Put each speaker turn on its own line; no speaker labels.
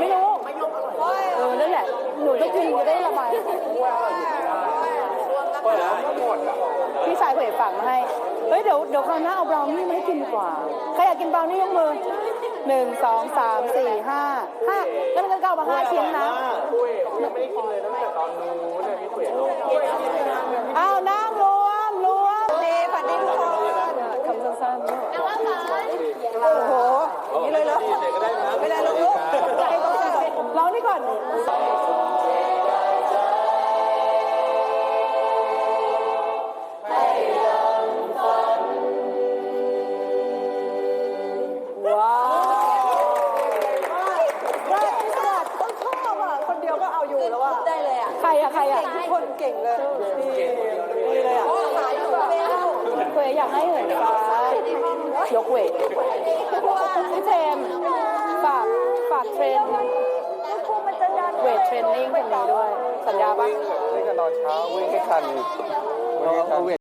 รวมก่อนไม่รู้เออนั่นแหละ หนูต้องกินจะได้ระบายพี่ชายเคยฝากมาให้ เฮ้ยเดี๋ยวเดี๋ยวคราวหน้าเอาบราวนี่มาให้กินดีกว่า ใครอยากกินบราวนี่ยกมือหนึ่งสองสามสี่ห้าห้างั้นงั้นก็เอามาห้าชิ้นนะ ว้าว
ได้สวัสดิ์ต้องชอบอะ คนเดียวก็เอาอยู่แล้วอะได้เลยอะ
ใครอะใครอะ
ทุกคนเก่งเลยนี่นี่เลยอะสายอยู่กับเบล
เคยอยากให้เหินฟ้ายกเวทพี่เทมฝากฝากเทรนเวทเทรนนิ่งคนนี้ด้วย สัญญาปะ
เล่นกันตอนเช้าวิ่งให้ทันวิ่งให้ทัน